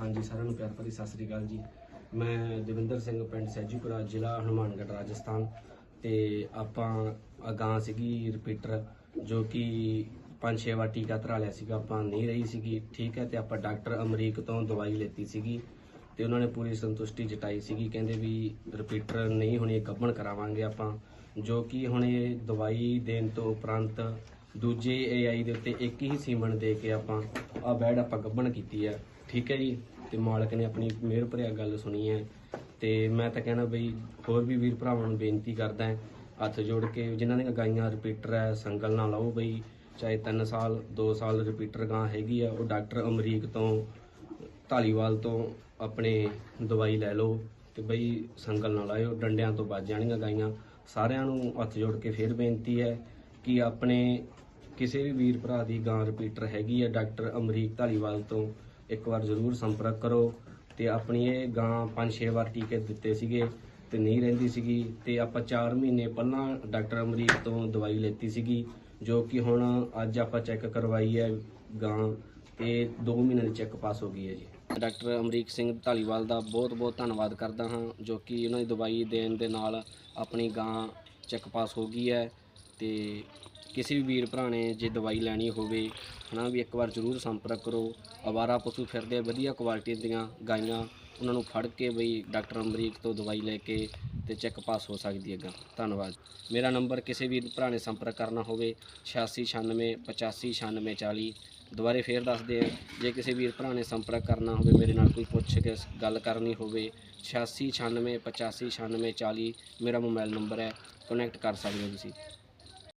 ਹਾਂਜੀ, ਸਾਰਿਆਂ ਨੂੰ ਪਿਆਰ ਭਰੀ ਸਤਿ ਸ੍ਰੀ ਅਕਾਲ ਜੀ। ਮੈਂ ਦਵਿੰਦਰ ਸਿੰਘ ਪਿੰਡ ਸੈਜੂਪੁਰਾ, ਜ਼ਿਲ੍ਹਾ ਹਨੂਮਾਨਗੜ੍ਹ, ਰਾਜਸਥਾਨ। ਤੇ ਆਪਾਂ ਅਗਾਂ ਸੀਗੀ ਰਿਪੀਟਰ ਜੋ ਕਿ ਪੰਜ ਛੇ ਵਾਰ ਟੀਕਾ ਧਰਾ ਲਿਆ ਸੀਗਾ। ਆਪਾਂ ਨਹੀਂ ਰਹੀ ਸੀਗੀ, ਠੀਕ ਹੈ, ਤੇ ਆਪਾਂ ਡਾਕਟਰ ਅਮਰੀਕ ਤੋਂ ਦਵਾਈ ਲੈਤੀ ਸੀਗੀ। ਤੇ ਉਹਨਾਂ ਨੇ ਪੂਰੀ ਸੰਤੁਸ਼ਟੀ ਜਤਾਈ ਸੀਗੀ, ਕਹਿੰਦੇ ਵੀ ਰਿਪੀਟਰ ਨਹੀਂ, ਹੋਣੀ ਗੱਭਣ ਕਰਾਵਾਂਗੇ ਆਪਾਂ। ਜੋ ਕਿ ਹੁਣ ਇਹ ਦਵਾਈ ਦੇਣ ਤੋਂ ਉਪਰੰਤ ਦੂਜੇ ਏਆਈ ਦੇ ਉੱਤੇ ਇੱਕ ਹੀ ਸੀਮਨ ਦੇ ਕੇ ਆਪਾਂ ਆ ਬੈਡ ਆਪਾਂ ਗੱਭਣ ਕੀਤੀ ਆ। ਠੀਕ ਹੈ ਜੀ? ਤੇ ਮਾਲਕ ਨੇ ਆਪਣੀ ਮਿਹਰ ਭਰਿਆ ਗੱਲ ਸੁਣੀ ਹੈ। ਤੇ ਮੈਂ ਤਾਂ ਕਹਿਣਾ ਬਈ ਹੋਰ ਵੀ ਵੀਰ ਭਰਾਵਾਂ ਨੂੰ ਬੇਨਤੀ ਕਰਦਾ ਹਾਂ, ਹੱਥ ਜੋੜ ਕੇ ਜਿਨ੍ਹਾਂ ਦੀਆਂ ਗਾਈਆਂ ਰਿਪੀਟਰ ਹੈ ਸੰਗਲ ਨਾ ਲਾਓ ਬਈ ਚਾਹੇ 3 ਸਾਲ 2 ਸਾਲ ਰਿਪੀਟਰ ਗਾਂ ਹੈਗੀ ਆ ਉਹ ਡਾਕਟਰ ਅਮਰੀਕ ਤੋਂ ਢਾਲੀਵਾਲ ਤੋਂ ਆਪਣੇ ਦਵਾਈ ਲੈ ਲਓ ਤੇ ਬਈ ਸੰਗਲ ਨਾ ਲਾਇਓ। ਡੰਡਿਆਂ ਤੋਂ ਬਚ ਜਾਣੀਆਂ ਗਾਈਆਂ। ਸਾਰਿਆਂ ਨੂੰ ਹੱਥ ਜੋੜ ਕੇ ਫੇਰ ਬੇਨਤੀ ਹੈ। ਕਿ ਆਪਣੇ ਕਿਸੇ ਵੀ ਵੀਰ ਭਰਾ ਦੀ ਗਾਂ ਰਿਪੀਟਰ ਹੈਗੀ ਹੈ ਡਾਕਟਰ ਅਮਰੀਕ ਢਾਲੀਵਾਲ ਤੋਂ ਇੱਕ ਵਾਰ ਜ਼ਰੂਰ ਸੰਪਰਕ ਕਰੋ ਤੇ ਆਪਣੀ ਇਹ ਗਾਂ 5-6 ਵਾਰ ਟੀਕੇ ਦਿੱਤੇ ਸੀਗੇ ਤੇ ਨਹੀਂ ਰਹਿੰਦੀ ਸੀਗੀ ਤੇ ਆਪਾਂ 4 ਮਹੀਨੇ ਪਹਿਲਾਂ ਡਾਕਟਰ ਅਮਰੀਕ ਤੋਂ ਦਵਾਈ ਲੈਤੀ ਸੀਗੀ, ਜੋ ਕਿ ਹੁਣ ਅੱਜ ਆਪਾਂ ਚੈੱਕ ਕਰਵਾਈ ਹੈ ਗਾਂ ਤੇ 2 ਮਹੀਨੇ ਦੀ ਚੈੱਕ ਪਾਸ ਹੋ ਗਈ ਹੈ ਜੀ। ਡਾਕਟਰ ਅਮਰੀਕ ਸਿੰਘ ਢਾਲੀਵਾਲ ਦਾ ਬਹੁਤ ਬਹੁਤ ਧੰਨਵਾਦ ਕਰਦਾ ਹਾਂ, ਜੋ ਕਿ ਉਹਨਾਂ ਦੀ ਦਵਾਈ ਦੇਣ ਦੇ ਨਾਲ ਆਪਣੀ ਗਾਂ ਚੈੱਕ ਪਾਸ ਹੋ ਗਈ ਹੈ। ਤੇ ਕਿਸੇ ਵੀ ਵੀਰ ਭਰਾ ਨੇ ਜੇ ਦਵਾਈ ਲੈਣੀ ਹੋਵੇ ਹਨਾ ਵੀ ਇੱਕ ਵਾਰ ਜ਼ਰੂਰ ਸੰਪਰਕ ਕਰੋ। ਅਵਾਰਾ ਪਸ਼ੂ ਫਿਰਦੇ ਆ, ਵਧੀਆ ਕੁਆਲਿਟੀ ਦੀਆਂ ਗਾਈਆਂ ਉਹਨਾਂ ਨੂੰ ਫੜ ਕੇ ਬਈ ਡਾਕਟਰ ਅਮਰੀਕ ਤੋਂ ਦਵਾਈ ਲੈ ਕੇ ਤੇ ਚੈੱਕ ਪਾਸ ਹੋ ਸਕਦੀ ਹੈ ਗਾ ਧੰਨਵਾਦ। ਮੇਰਾ ਨੰਬਰ ਕਿਸੇ ਵੀਰ ਭਰਾ ਨੇ ਸੰਪਰਕ ਕਰਨਾ ਹੋਵੇ 8696 8596 40 ਦੁਬਾਰੇ ਫੇਰ ਦੱਸਦੇ ਆ ਜੇ ਕਿਸੇ ਵੀਰ ਭਰਾ ਨੇ ਸੰਪਰਕ ਕਰਨਾ ਹੋਵੇ ਮੇਰੇ ਨਾਲ ਕੋਈ ਪੁੱਛ ਕੇ ਗੱਲ ਕਰਨੀ ਹੋਵੇ 8696 8596 40 ਮੇਰਾ ਮੋਬਾਈਲ ਨੰਬਰ ਹੈ ਕਨੈਕਟ ਕਰ ਸਕਦੇ ਹੋ ਤੁਸੀਂ।